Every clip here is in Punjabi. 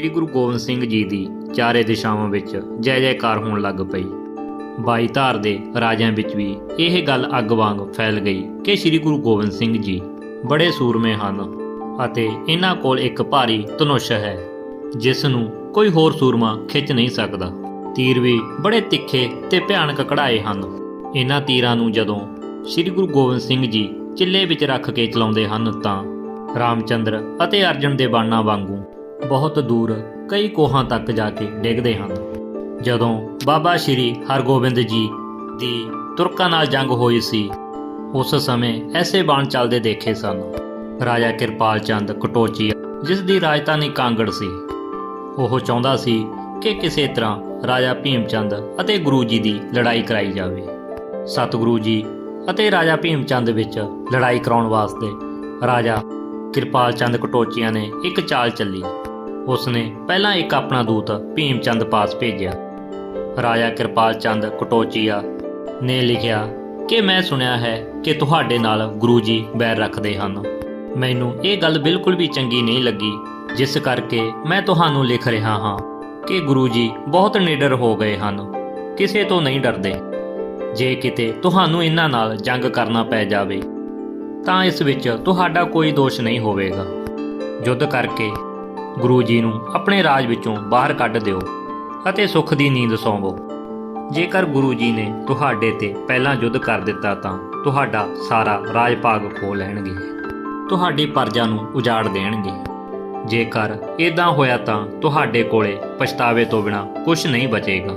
ਸ੍ਰੀ ਗੁਰੂ ਗੋਬਿੰਦ ਸਿੰਘ ਜੀ ਦੀ ਚਾਰੇ ਦਿਸ਼ਾਵਾਂ ਵਿੱਚ ਜੈ ਜੈਕਾਰ ਹੋਣ ਲੱਗ ਪਈ। ਬਾਈ ਧਾਰ ਦੇ ਰਾਜਿਆਂ ਵਿੱਚ ਵੀ ਇਹ ਗੱਲ ਅੱਗ ਵਾਂਗ ਫੈਲ ਗਈ ਕਿ ਸ੍ਰੀ ਗੁਰੂ ਗੋਬਿੰਦ ਸਿੰਘ ਜੀ ਬੜੇ ਸੂਰਮੇ ਹਨ ਅਤੇ ਇਹਨਾਂ ਕੋਲ ਇੱਕ ਭਾਰੀ ਧਨੁਸ਼ ਹੈ, ਜਿਸ ਨੂੰ ਕੋਈ ਹੋਰ ਸੂਰਮਾ ਖਿੱਚ ਨਹੀਂ ਸਕਦਾ। ਤੀਰ ਵੀ ਬੜੇ ਤਿੱਖੇ ਤੇ ਭਿਆਨਕ ਕਢਾਏ ਹਨ। ਇਹਨਾਂ ਤੀਰਾਂ ਨੂੰ ਜਦੋਂ ਸ੍ਰੀ ਗੁਰੂ ਗੋਬਿੰਦ ਸਿੰਘ ਜੀ ਚਿੱਲੇ ਵਿੱਚ ਰੱਖ ਕੇ ਚਲਾਉਂਦੇ ਹਨ ਤਾਂ ਰਾਮਚੰਦਰ ਅਤੇ ਅਰਜਨ ਦੇ ਬਾਣਾਂ ਵਾਂਗੂ ਬਹੁਤ ਦੂਰ ਕਈ ਕੋਹਾਂ ਤੱਕ ਜਾ ਕੇ ਡਿੱਗਦੇ ਹਨ। ਜਦੋਂ ਬਾਬਾ ਸ਼੍ਰੀ ਹਰਗੋਬਿੰਦ ਜੀ ਦੀ ਤੁਰਕਾਂ ਨਾਲ ਜੰਗ ਹੋਈ ਸੀ, ਉਸ ਸਮੇਂ ਐਸੇ ਬਾਣ ਚੱਲਦੇ ਦੇਖੇ ਸਨ। ਰਾਜਾ ਕਿਰਪਾਲ ਚੰਦ ਕਟੋਚੀ, ਜਿਸ ਦੀ ਰਾਜਧਾਨੀ ਕਾਂਗੜ ਸੀ, ਉਹ ਚਾਹੁੰਦਾ ਸੀ ਕਿ ਕਿਸੇ ਤਰ੍ਹਾਂ ਰਾਜਾ ਭੀਮ ਚੰਦ ਅਤੇ ਗੁਰੂ ਜੀ ਦੀ ਲੜਾਈ ਕਰਾਈ ਜਾਵੇ। ਸਤਿਗੁਰੂ ਜੀ ਅਤੇ ਰਾਜਾ ਭੀਮ ਚੰਦ ਵਿੱਚ ਲੜਾਈ ਕਰਾਉਣ ਵਾਸਤੇ ਰਾਜਾ ਕਿਰਪਾਲ ਚੰਦ ਕਟੋਚੀਆਂ ਨੇ ਇੱਕ ਚਾਲ ਚੱਲੀ। ਉਸਨੇ ਪਹਿਲਾਂ ਇੱਕ ਆਪਣਾ ਦੂਤ ਭੀਮ ਚੰਦ ਪਾਸ ਭੇਜਿਆ। ਰਾਜਾ ਕਿਰਪਾਲ ਚੰਦ ਕਟੋਚੀਆ ਨੇ ਲਿਖਿਆ, ਕਿ ਮੈਂ ਸੁਣਿਆ ਹੈ ਕਿ ਤੁਹਾਡੇ ਨਾਲ ਗੁਰੂ ਜੀ ਬੈਰ ਰੱਖਦੇ ਹਨ। ਮੈਨੂੰ ਇਹ ਗੱਲ ਬਿਲਕੁਲ ਵੀ ਚੰਗੀ ਨਹੀਂ ਲੱਗੀ, ਜਿਸ ਕਰਕੇ ਮੈਂ ਤੁਹਾਨੂੰ ਲਿਖ ਰਿਹਾ ਹਾਂ ਕਿ ਗੁਰੂ ਜੀ ਬਹੁਤ ਨਿਡਰ ਹੋ ਗਏ ਹਨ। ਕਿਸੇ ਤੋਂ ਨਹੀਂ ਡਰਦੇ। ਜੇ ਕਿਤੇ ਤੁਹਾਨੂੰ ਇਹਨਾਂ ਨਾਲ ਜੰਗ ਕਰਨਾ ਪੈ ਜਾਵੇ, ਤਾਂ ਇਸ ਵਿੱਚ ਤੁਹਾਡਾ ਕੋਈ ਦੋਸ਼ ਨਹੀਂ ਹੋਵੇਗਾ। ਯੁੱਧ ਕਰਕੇ ਗੁਰੂ ਜੀ ਨੂੰ ਆਪਣੇ ਰਾਜ ਵਿੱਚੋਂ ਬਾਹਰ ਕੱਢ ਦਿਓ ਅਤੇ ਸੁੱਖ ਦੀ ਨੀਂਦ ਸੌਂਵੋ। ਜੇਕਰ ਗੁਰੂ ਜੀ ਨੇ ਤੁਹਾਡੇ ਤੇ ਪਹਿਲਾਂ ਯੁੱਧ ਕਰ ਦਿੱਤਾ ਤਾਂ ਤੁਹਾਡਾ ਸਾਰਾ ਰਾਜ ਭਾਗ ਖੋ ਲੈਣਗੇ। ਤੁਹਾਡੀ ਪਰਜਾ ਨੂੰ ਉਜਾੜ ਦੇਣਗੇ। ਜੇਕਰ ਇਦਾਂ ਹੋਇਆ ਤਾਂ ਤੁਹਾਡੇ ਕੋਲੇ ਪਛਤਾਵੇ ਤੋਂ ਬਿਨਾ ਕੁਝ ਨਹੀਂ ਬਚੇਗਾ।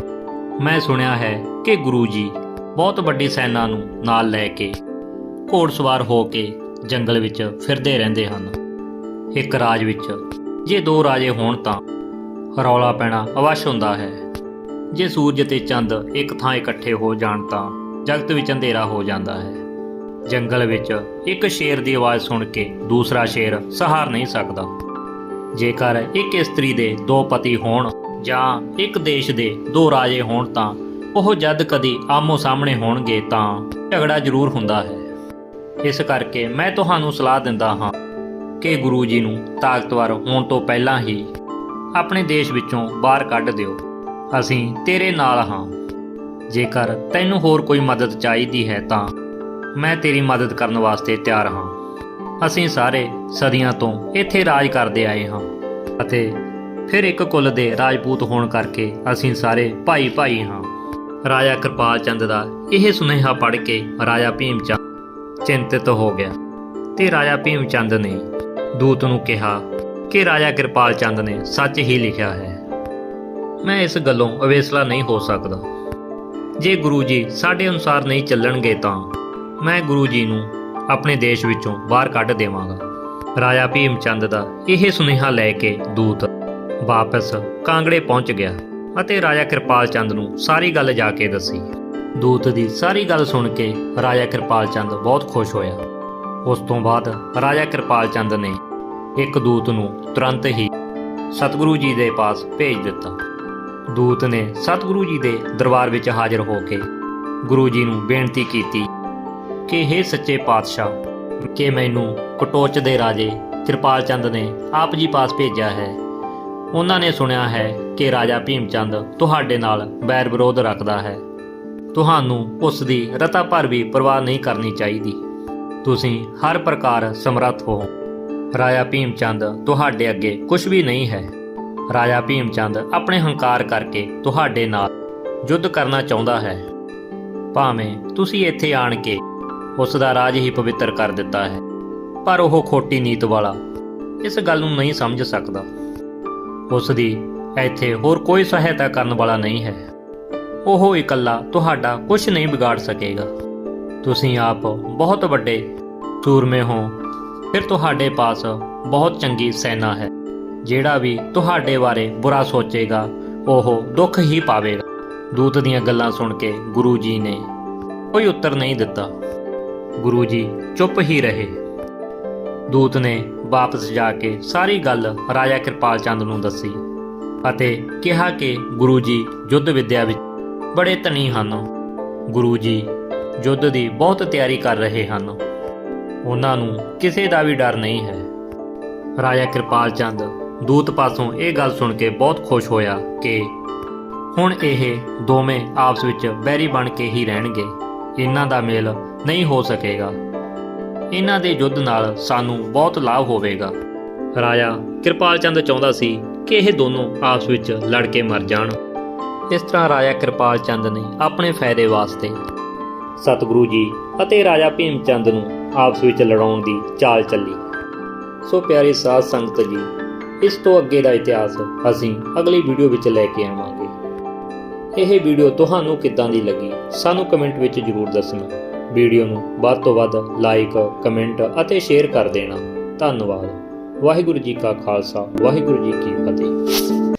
ਮੈਂ ਸੁਣਿਆ ਹੈ ਕਿ ਗੁਰੂ ਜੀ ਬਹੁਤ ਵੱਡੀ ਸੈਨਾ ਨੂੰ ਨਾਲ ਲੈ ਕੇ ਘੋੜਸਵਾਰ ਹੋ ਕੇ ਜੰਗਲ ਵਿੱਚ ਫਿਰਦੇ ਰਹਿੰਦੇ ਹਨ। ਇੱਕ ਰਾਜ ਵਿੱਚ ਜੇ ਦੋ ਰਾਜੇ ਹੋਣ ਤਾਂ ਰੌਲਾ ਪੈਣਾ ਅਵਸ਼ ਹੁੰਦਾ ਹੈ। ਜੇ ਸੂਰਜ ਤੇ ਚੰਦ ਇੱਕ ਥਾਂ ਇਕੱਠੇ ਹੋ ਜਾਣ ਤਾਂ ਜਗਤ ਵਿੱਚ ਅੰਧੇਰਾ ਹੋ ਜਾਂਦਾ ਹੈ। ਜੰਗਲ ਵਿੱਚ ਇੱਕ ਸ਼ੇਰ ਦੀ ਆਵਾਜ਼ ਸੁਣ ਕੇ ਦੂਸਰਾ ਸ਼ੇਰ ਸਹਾਰ ਨਹੀਂ ਸਕਦਾ। ਜੇਕਰ ਇੱਕ ਇਸਤਰੀ ਦੇ ਦੋ ਪਤੀ ਹੋਣ ਜਾਂ ਇੱਕ ਦੇਸ਼ ਦੇ ਦੋ ਰਾਜੇ ਹੋਣ ਤਾਂ ਉਹ ਜਦ ਕਦੀ ਆਮੋ ਸਾਹਮਣੇ ਹੋਣਗੇ ਤਾਂ ਝਗੜਾ ਜ਼ਰੂਰ ਹੁੰਦਾ ਹੈ। ਇਸ ਕਰਕੇ ਮੈਂ ਤੁਹਾਨੂੰ ਸਲਾਹ ਦਿੰਦਾ ਹਾਂ ਕਿ ਗੁਰੂ ਜੀ ਨੂੰ ਤਾਕਤਵਰ ਹੋਣ ਤੋਂ ਪਹਿਲਾਂ ਹੀ ਆਪਣੇ ਦੇਸ਼ ਵਿੱਚੋਂ ਬਾਹਰ ਕੱਢ ਦਿਓ। ਅਸੀਂ ਤੇਰੇ ਨਾਲ ਹਾਂ। ਜੇਕਰ ਤੈਨੂੰ ਹੋਰ ਕੋਈ ਮਦਦ ਚਾਹੀਦੀ ਹੈ ਤਾਂ ਮੈਂ ਤੇਰੀ ਮਦਦ ਕਰਨ ਵਾਸਤੇ ਤਿਆਰ ਹਾਂ। ਅਸੀਂ ਸਾਰੇ ਸਦੀਆਂ ਤੋਂ ਇੱਥੇ ਰਾਜ ਕਰਦੇ ਆਏ ਹਾਂ ਅਤੇ ਫਿਰ ਇੱਕ ਕੁੱਲ ਦੇ ਰਾਜਪੂਤ ਹੋਣ ਕਰਕੇ ਅਸੀਂ ਸਾਰੇ ਭਾਈ ਭਾਈ ਹਾਂ। ਰਾਜਾ ਕਿਰਪਾਲ ਚੰਦ ਦਾ ਇਹ ਸੁਨੇਹਾ ਪੜ੍ਹ ਕੇ ਰਾਜਾ ਭੀਮ ਚੰਦ ਚਿੰਤਿਤ ਹੋ ਗਿਆ ਤੇ ਰਾਜਾ ਭੀਮ ਚੰਦ ਨੇ ਦੂਤ ਨੂੰ ਕਿਹਾ ਕਿ ਰਾਜਾ ਕਿਰਪਾਲ ਚੰਦ ਨੇ ਸੱਚ ਹੀ ਲਿਖਿਆ ਹੈ। ਮੈਂ ਇਸ ਗੱਲੋਂ ਅਵੇਸਲਾ ਨਹੀਂ ਹੋ ਸਕਦਾ। ਜੇ ਗੁਰੂ ਜੀ ਸਾਡੇ ਅਨੁਸਾਰ ਨਹੀਂ ਚੱਲਣਗੇ ਤਾਂ ਮੈਂ ਗੁਰੂ ਜੀ ਨੂੰ ਆਪਣੇ ਦੇਸ਼ ਵਿੱਚੋਂ ਬਾਹਰ ਕੱਢ ਦੇਵਾਂਗਾ। ਰਾਜਾ ਭੀਮ ਚੰਦ ਦਾ ਇਹ ਸੁਨੇਹਾ ਲੈ ਕੇ ਦੂਤ ਵਾਪਸ ਕਾਂਗੜੇ ਪਹੁੰਚ ਗਿਆ ਅਤੇ ਰਾਜਾ ਕਿਰਪਾਲ ਚੰਦ ਨੂੰ ਸਾਰੀ ਗੱਲ ਜਾ ਕੇ ਦੱਸੀ। ਦੂਤ ਦੀ ਸਾਰੀ ਗੱਲ ਸੁਣ ਕੇ ਰਾਜਾ ਕਿਰਪਾਲ ਚੰਦ ਬਹੁਤ ਖੁਸ਼ ਹੋਇਆ। ਉਸ ਤੋਂ ਬਾਅਦ ਰਾਜਾ ਕਿਰਪਾਲ ਚੰਦ ਨੇ ਇੱਕ ਦੂਤ ਨੂੰ ਤੁਰੰਤ ਹੀ ਸਤਿਗੁਰੂ ਜੀ ਦੇ ਪਾਸ ਭੇਜ ਦਿੱਤਾ। ਦੂਤ ਨੇ ਸਤਿਗੁਰੂ ਜੀ ਦੇ ਦਰਬਾਰ ਵਿੱਚ ਹਾਜ਼ਰ ਹੋ ਕੇ ਗੁਰੂ ਜੀ ਨੂੰ ਬੇਨਤੀ ਕੀਤੀ ਕਿ हे ਸੱਚੇ ਪਾਤਸ਼ਾਹ, ਕਿ ਮੈਨੂੰ ਕਟੋਚ ਦੇ ਰਾਜੇ ਕਿਰਪਾਲ ਚੰਦ ਨੇ ਆਪ ਜੀ ਪਾਸ ਭੇਜਿਆ ਹੈ। ਉਹਨਾਂ ਨੇ ਸੁਣਿਆ ਹੈ ਕਿ ਰਾਜਾ ਭੀਮ ਚੰਦ ਤੁਹਾਡੇ ਨਾਲ ਬੈਰ ਵਿਰੋਧ ਰੱਖਦਾ ਹੈ। ਤੁਹਾਨੂੰ ਉਸ ਦੀ ਰਤਾ ਭਰ ਵੀ ਪਰਵਾਹ ਨਹੀਂ ਕਰਨੀ ਚਾਹੀਦੀ। ਤੁਸੀਂ ਹਰ ਪ੍ਰਕਾਰ ਸਮਰੱਥ ਹੋ। ਰਾਜਾ ਭੀਮ ਚੰਦ ਤੁਹਾਡੇ ਅੱਗੇ ਕੁਝ ਵੀ ਨਹੀਂ ਹੈ। ਰਾਜਾ ਭੀਮ ਚੰਦ ਆਪਣੇ ਹੰਕਾਰ ਕਰਕੇ ਤੁਹਾਡੇ ਨਾਲ ਯੁੱਧ ਕਰਨਾ ਚਾਹੁੰਦਾ ਹੈ। ਭਾਵੇਂ ਤੁਸੀਂ ਇੱਥੇ ਆਣ ਕੇ ਉਸ ਦਾ ਰਾਜ ਹੀ ਪਵਿੱਤਰ ਕਰ ਦਿੱਤਾ ਹੈ, ਪਰ ਉਹ ਖੋਟੀ ਨੀਤ ਵਾਲਾ ਇਸ ਗੱਲ ਨੂੰ ਨਹੀਂ ਸਮਝ ਸਕਦਾ। ਉਸ ਦੀ ਇੱਥੇ ਹੋਰ ਕੋਈ ਸਹਾਇਤਾ ਕਰਨ ਵਾਲਾ ਨਹੀਂ ਹੈ। ਉਹ ਇਕੱਲਾ ਤੁਹਾਡਾ ਕੁਝ ਨਹੀਂ ਵਿਗਾੜ ਸਕੇਗਾ। ਤੁਸੀਂ ਆਪ ਬਹੁਤ ਵੱਡੇ ਸੂਰਮੇ ਹੋ। ਫਿਰ ਤੁਹਾਡੇ ਪਾਸ ਬਹੁਤ ਚੰਗੀ ਸੈਨਾ ਹੈ। ਜਿਹੜਾ ਵੀ ਤੁਹਾਡੇ ਬਾਰੇ ਬੁਰਾ ਸੋਚੇਗਾ, ਉਹ ਦੁੱਖ ਹੀ ਪਾਵੇਗਾ। ਦੂਤ ਦੀਆਂ ਗੱਲਾਂ ਸੁਣ ਕੇ ਗੁਰੂ ਜੀ ਨੇ ਕੋਈ ਉੱਤਰ ਨਹੀਂ ਦਿੱਤਾ। ਗੁਰੂ ਜੀ ਚੁੱਪ ਹੀ ਰਹੇ। ਦੂਤ ਨੇ ਵਾਪਸ ਜਾ ਕੇ ਸਾਰੀ ਗੱਲ ਰਾਜਾ ਕਿਰਪਾਲ ਚੰਦ ਨੂੰ ਦੱਸੀ ਅਤੇ ਕਿਹਾ ਕਿ ਗੁਰੂ ਜੀ ਯੁੱਧ ਵਿੱਦਿਆ ਵਿੱਚ ਬੜੇ ਧਨੀ ਹਨ। ਗੁਰੂ ਜੀ ਯੁੱਧ ਦੀ ਬਹੁਤ ਤਿਆਰੀ ਕਰ ਰਹੇ ਹਨ। ਉਹਨਾਂ ਨੂੰ ਕਿਸੇ ਦਾ ਵੀ ਡਰ ਨਹੀਂ ਹੈ। ਰਾਜਾ ਕਿਰਪਾਲ ਚੰਦ ਦੂਤ ਪਾਸੋਂ ਇਹ ਗੱਲ ਸੁਣ ਕੇ ਬਹੁਤ ਖੁਸ਼ ਹੋਇਆ ਕਿ ਹੁਣ ਇਹ ਦੋਵੇਂ ਆਪਸ ਵਿੱਚ ਬੈਰੀ ਬਣ ਕੇ ਹੀ ਰਹਿਣਗੇ। ਇਹਨਾਂ ਦਾ ਮੇਲ ਨਹੀਂ ਹੋ ਸਕੇਗਾ। ਇਹਨਾਂ ਦੇ ਯੁੱਧ ਨਾਲ ਸਾਨੂੰ ਬਹੁਤ ਲਾਭ ਹੋਵੇਗਾ। ਰਾਜਾ ਕਿਰਪਾਲ ਚੰਦ ਚਾਹੁੰਦਾ ਸੀ ਕਿ ਇਹ ਦੋਨੋਂ ਆਪਸ ਵਿੱਚ ਲੜ ਕੇ ਮਰ ਜਾਣ। ਇਸ ਤਰ੍ਹਾਂ ਰਾਜਾ ਕਿਰਪਾਲ ਚੰਦ ਨੇ ਆਪਣੇ ਫਾਇਦੇ ਵਾਸਤੇ ਸਤਿਗੁਰੂ ਜੀ ਅਤੇ ਰਾਜਾ ਭੀਮ ਚੰਦ ਨੂੰ ਆਪਸ ਵਿੱਚ ਲੜਾਉਣ ਦੀ ਚਾਲ ਚੱਲੀ। ਸੋ ਪਿਆਰੇ ਸਾਧ ਸੰਗਤ ਜੀ, ਇਸ ਤੋਂ ਅੱਗੇ ਦਾ ਇਤਿਹਾਸ ਅਸੀਂ ਅਗਲੀ ਵੀਡੀਓ ਵਿੱਚ ਲੈ ਕੇ ਆਵਾਂਗੇ। ਇਹ ਵੀਡੀਓ ਤੁਹਾਨੂੰ ਕਿੱਦਾਂ ਦੀ ਲੱਗੀ, ਸਾਨੂੰ ਕਮੈਂਟ ਵਿੱਚ ਜਰੂਰ ਦੱਸਣਾ। ਵੀਡੀਓ ਨੂੰ ਵੱਧ ਤੋਂ ਵੱਧ ਲਾਈਕ, ਕਮੈਂਟ ਅਤੇ ਸ਼ੇਅਰ ਕਰ ਦੇਣਾ। ਧੰਨਵਾਦ। ਵਾਹਿਗੁਰੂ ਜੀ ਕਾ ਖਾਲਸਾ, ਵਾਹਿਗੁਰੂ ਜੀ ਕੀ ਫਤਿਹ।